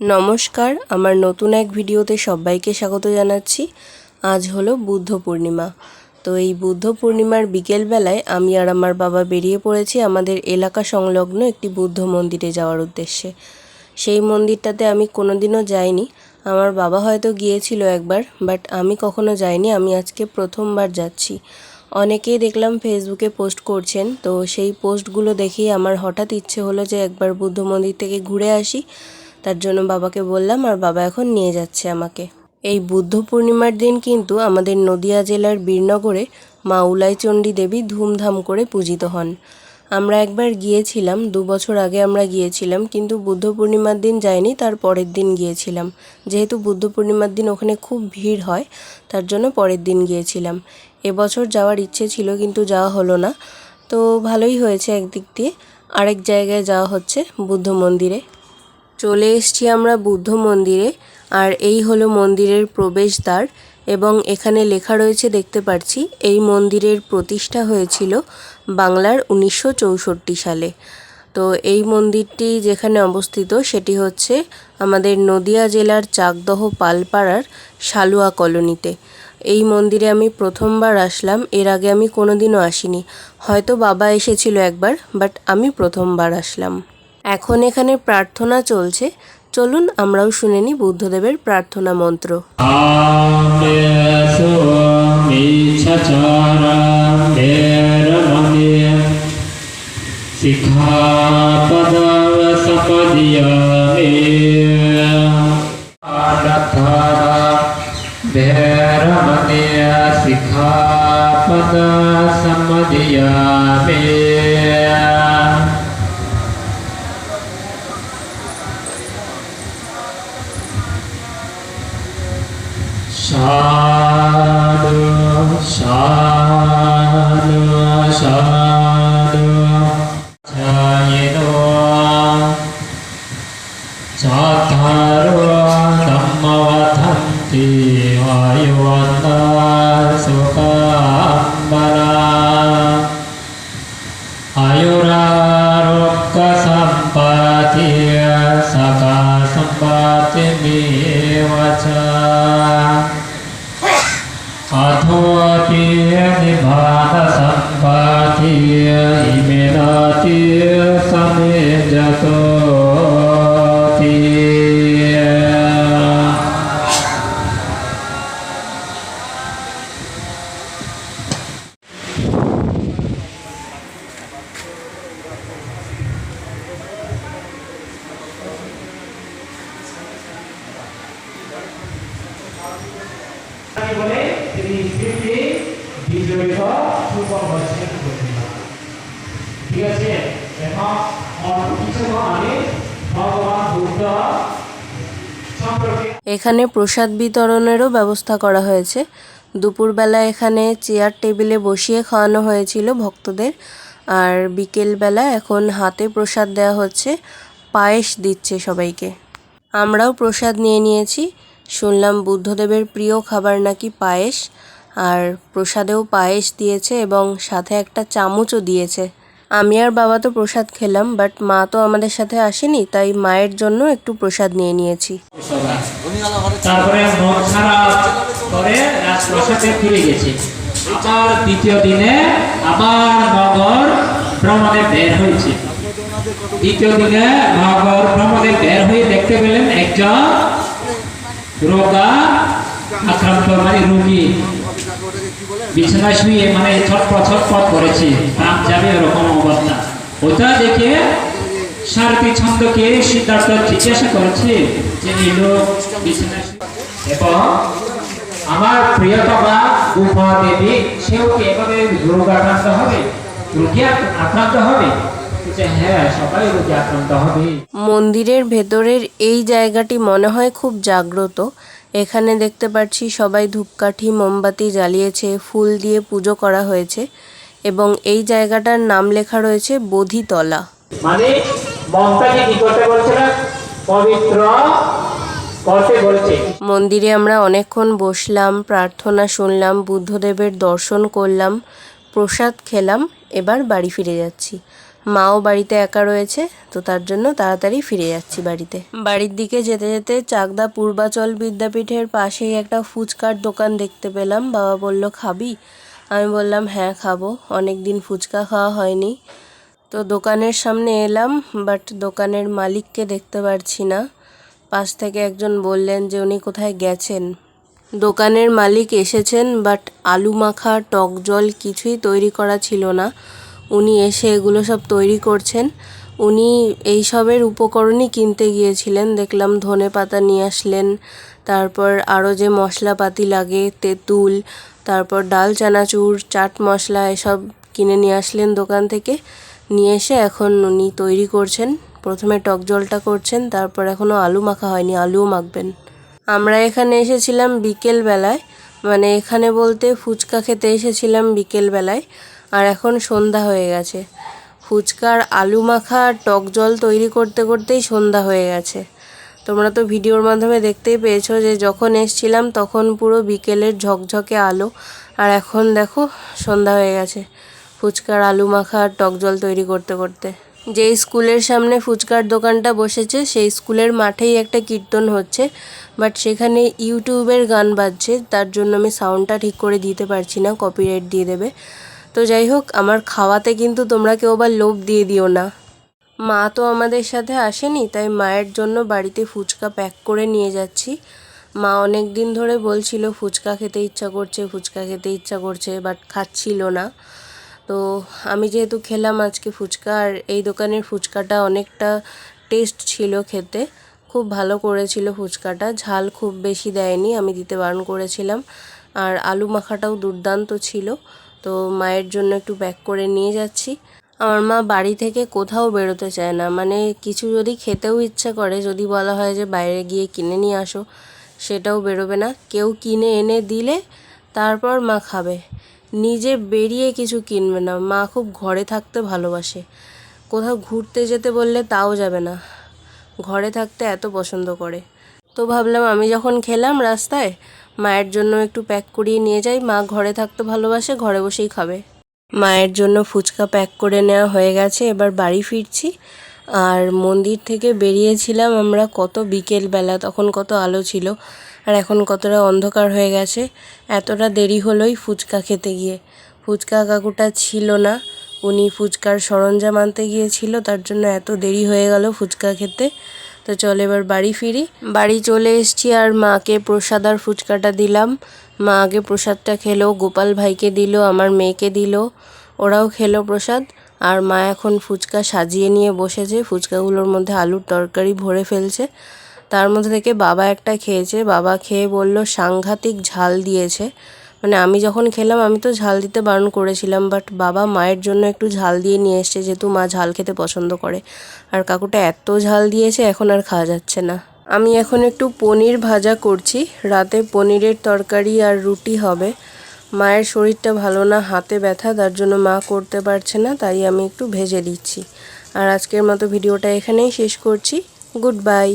নমস্কার, আমার নতুন এক ভিডিওতে সবাইকে স্বাগত জানাচ্ছি। আজ হলো বুদ্ধ পূর্ণিমা। তো এই বুদ্ধ পূর্ণিমার বিকেলবেলায় আমি আর আমার বাবা বেরিয়ে পড়েছি আমাদের এলাকা সংলগ্ন একটি বুদ্ধ মন্দিরে যাওয়ার উদ্দেশ্যে। সেই মন্দিরটাতে আমি কোনোদিনও যাইনি। আমার বাবা হয়তো গিয়েছিল একবার, বাট আমি কখনো যাইনি। আমি আজকে প্রথমবার যাচ্ছি। অনেকেই দেখলাম ফেসবুকে পোস্ট করছেন, তো সেই পোস্টগুলো দেখেই আমার হঠাৎ ইচ্ছে হলো যে একবার বুদ্ধ মন্দির থেকে ঘুরে আসি। তার জন্য বাবাকে বললাম, আর বাবা এখন নিয়ে যাচ্ছে আমাকে। এই বুদ্ধ পূর্ণিমার দিন কিন্তু আমাদের নদিয়া জেলার বীরনগরে মা উলাইচণ্ডী দেবী ধুমধাম করে পূজিত হন। আমরা একবার গিয়েছিলাম, দু বছর আগে আমরা গিয়েছিলাম, কিন্তু বুদ্ধ পূর্ণিমার দিন যাইনি, তার পরের দিন গিয়েছিলাম। যেহেতু বুদ্ধ পূর্ণিমার দিন ওখানে খুব ভিড় হয়, তার জন্য পরের দিন গিয়েছিলাম। এবছর যাওয়ার ইচ্ছে ছিল, কিন্তু যাওয়া হলো না। তো ভালোই হয়েছে একদিক দিয়ে। আরেক জায়গায় যাওয়া হচ্ছে বুদ্ধ মন্দিরে। চলে এসছি আমরা বুদ্ধ মন্দিরে, আর এই হলো মন্দিরের প্রবেশদ্বার এবং এখানে লেখা রয়েছে, দেখতে পাচ্ছি এই মন্দিরের প্রতিষ্ঠা হয়েছিল বাংলার উনিশশো চৌষট্টি সালে। তো এই মন্দিরটি যেখানে অবস্থিত সেটি হচ্ছে আমাদের নদিয়া জেলার চাকদহ পালপাড়ার শালুয়া কলোনিতে। এই মন্দিরে আমি প্রথমবার আসলাম, এর আগে আমি কোনোদিনও আসিনি। হয়তো বাবা এসেছিল একবার, বাট আমি প্রথমবার আসলাম। এখন এখানে প্রার্থনা চলছে। চলুন আমরাও শুনে নিই বুদ্ধদেবের প্রার্থনা মন্ত্র। 사두 사두 사두 자이도 자타루 남마와 탐티와 요한나 아유라 롭가 삼바티 thiê mê na thiê sa mê ja so thiê বলে তিনি বিজয়ী সুফল হচ্ছে এখানে প্রসাদ বিতরণেরও ব্যবস্থা করা হয়েছে। দুপুরবেলা এখানে চেয়ার টেবিলে বসিয়ে খাওয়ানো হয়েছিল ভক্তদের। আর বিকেলবেলা এখন হাতে প্রসাদ দেওয়া হচ্ছে, পায়েস দিচ্ছে সবাইকে। আমরাও প্রসাদ নিয়ে নিয়েছি। শুনলাম বুদ্ধদেবের প্রিয় খাবার নাকি পায়েস। আর প্রসাদেও পায়েস দিয়েছে এবং সাথে একটা চামচও দিয়েছে। আমি আর বাবা তো প্রসাদ খেলাম বাট মা তো আমাদের সাথে আসেনি, তাই মায়ের জন্য একটু প্রসাদ নিয়ে নিয়েছি। আবার দ্বিতীয় দিনে আবার ভ্রমণে বের হয়েছে। দ্বিতীয় দিনে ভ্রমণে বের হয়ে দেখতে পেলেন একজন রোগা, আক্রান্ত মানে রোগী। বিছানায় শুয়ে মানে ছটপট ছটপট করেছে। যাবে এরকম অবস্থা। ওটা দেখে সারথী ছন্দকে সিদ্ধার্থ জিজ্ঞাসা করেছে যে লোক এবং আমার প্রিয়তমা গুফা দেবী, সেও কি এভাবে রোগ আক্রান্ত হবে? রোগী হ্যাঁ আক্রান্ত হবে। মন্দিরের ভেতরের এই জায়গাটি মনে হয় খুব জাগ্রত। এখানে দেখতে পাচ্ছি সবাই ধূপকাঠি, মোমবাতি জ্বালিয়েছে, ফুল দিয়ে পুজো করা হয়েছে। এবং এই জায়গাটার নাম লেখা রয়েছে বোধিতলা। মানে মমতাকে কি করতে বলছে না? পবিত্র মন্দিরে আমরা অনেকক্ষণ বসলাম প্রার্থনা শুনলাম বুদ্ধদেবের দর্শন করলাম প্রসাদ খেলাম এবার বাড়ি ফিরে যাচ্ছি। মাও বাড়িতে একা রয়েছে তো তার জন্য তাড়াতাড়ি ফিরে যাচ্ছি বাড়িতে। বাড়ির দিকে যেতে যেতে চাকদা পূর্বাচল বিদ্যাপীঠের পাশেই একটা ফুচকার দোকান দেখতে পেলাম। বাবা বলল খাবি? আমি বললাম হ্যাঁ খাব। অনেক দিন ফুচকা খাওয়া হয়নি। তো দোকানের সামনে এলাম বাট দোকানের মালিককে দেখতে পারছি না। পাশ থেকে একজন বললেন যে, উনি কোথায় গেছেন? দোকানের মালিক এসেছেন বাট আলু মাখা, টক জল কিছুই তৈরি করা ছিল না। উনি এসে এগুলো সব তৈরি করছেন। উনি এইসবের উপকরণই কিনতে গিয়েছিলেন। দেখলাম ধনে পাতা নিয়ে আসলেন তারপর আরও যে মশলাপাতি লাগে, তেঁতুল, তারপর ডাল, চানাচুর, চাট মশলা এসব কিনে নিয়ে আসলেন দোকান থেকে। নিয়ে এসে এখন উনি তৈরি করছেন। প্রথমে টক জলটা করছেন, তারপর এখনও আলু মাখা হয়নি, আলুও মাখবেন। আমরা এখানে এসেছিলাম বিকেল বেলায় মানে এখানে বলতে ফুচকা খেতে এসেছিলাম বিকেল বেলায় আর এখন সন্ধ্যা হয়ে গেছে। ফুচকার আলু মাখা টক জল তৈরি করতে করতেই সন্ধ্যা হয়ে গেছে। তোমরা তো ভিডিওর মাধ্যমে দেখতেই পেয়েছ যে যখন এসছিলাম তখন পুরো বিকেলের ঝকঝকে আলো। আর এখন দেখো, সন্ধ্যা হয়ে গেছে। ফুচকার আলু মাখা আর টক জল তৈরি করতে করতে। যেই স্কুলের সামনে ফুচকার দোকানটা বসেছে, সেই স্কুলের মাঠেই একটা কীর্তন হচ্ছে। বাট সেখানে ইউটিউবের গান বাজছে, তার জন্য আমি সাউন্ডটা ঠিক করে দিতে পারছি না কপিরাইট দিয়ে দেবে। তো যাই হোক, আমার খাওয়াতে কিন্তু তোমরা কেউ আবার লোভ দিয়ে দিও না। মা তো আমাদের সাথে আসেনি, তাই মায়ের জন্য বাড়িতে ফুচকা প্যাক করে নিয়ে যাচ্ছি। মা অনেক দিন ধরে বলছিল, ফুচকা খেতে ইচ্ছা করছে, ফুচকা খেতে ইচ্ছা করছে বাট খাচ্ছিল না। তো আমি যেহেতু খেলাম আজকে ফুচকা, আর এই দোকানের ফুচকাটা অনেকটা টেস্ট ছিল খেতে, খুব ভালো করেছিল ফুচকাটা। ঝাল খুব বেশি দেয়নি, আমি দিতে বারণ করেছিলাম। আর আলু মাখাটাও দুর্দান্ত ছিল, তো মায়ের জন্য একটু প্যাক করে নিয়ে যাচ্ছি। আমার মা বাড়ি থেকে কোথাও বেরোতে চায় না। মানে কিছু যদি খেতেও ইচ্ছা করে, যদি বলা হয় যে বাইরে গিয়ে কিনে নিয়ে আসো, সেটাও বেরোবে না। কেউ কিনে এনে দিলে তারপর মা খাবে। নিজে বেরিয়ে কিছু কিনবে না। মা খুব ঘরে থাকতে ভালোবাসে। কোথাও ঘুরতে যেতে বললে তাও যাবে না। ঘরে থাকতে এত পছন্দ করে। তো ভাবলাম আমি যখন খেলাম রাস্তায়, মায়ের জন্য একটু প্যাক করিয়ে নিয়ে যাই। মা ঘরে থাকতে ভালোবাসে, ঘরে বসেই খাবে। মায়ের জন্য ফুচকা প্যাক করে নেওয়া হয়ে গেছে, এবার বাড়ি ফিরছি। আর মন্দির থেকে বেরিয়েছিলাম আমরা কত বিকেলবেলা, তখন কত আলো ছিল, আর এখন কতটা অন্ধকার হয়ে গেছে। এতটা দেরি হলোই ফুচকা খেতে গিয়ে। ফুচকা কাকুটা ছিল না, উনি ফুচকার সরঞ্জাম আনতে গিয়েছিল, তার জন্য এত দেরি হয়ে গেল ফুচকা খেতে। তো চল এবার বাড়ি ফিরি। বাড়ি চলে এসেছি আর মাকে প্রসাদ আর ফুচকাটা দিলাম। মা আগে প্রসাদটা খেলো, গোপাল ভাইকে দিল, আমার মেয়েকে দিল, ওরাও খেলো প্রসাদ। আর মা এখন ফুচকা সাজিয়ে নিয়ে বসেছে, ফুচকাগুলোর মধ্যে আলুর তরকারি ভরে ফেলছে। তার মধ্যে থেকে বাবা একটা খেয়েছে, বাবা খেয়ে বলল, সাংঘাতিক ঝাল দিয়েছে। মানে আমি যখন খেলাম, আমি তো ঝাল দিতে বারণ করেছিলাম বাট বাবা মায়ের জন্য একটু ঝাল দিয়ে নিয়ে এসছে, যেহেতু মা ঝাল খেতে পছন্দ করে। আর কাকুটা এত ঝাল দিয়েছে, এখন আর খাওয়া যাচ্ছে না। আমি এখন একটু পনির ভাজা করছি। রাতে পনিরের তরকারি আর রুটি হবে। মায়ের শরীরটা ভালো না, হাতে ব্যথা, তার জন্য মা করতে পারছে না, তাই আমি একটু ভেজে দিচ্ছি। আর আজকের মতো ভিডিওটা এখানেই শেষ করছি। Good bye.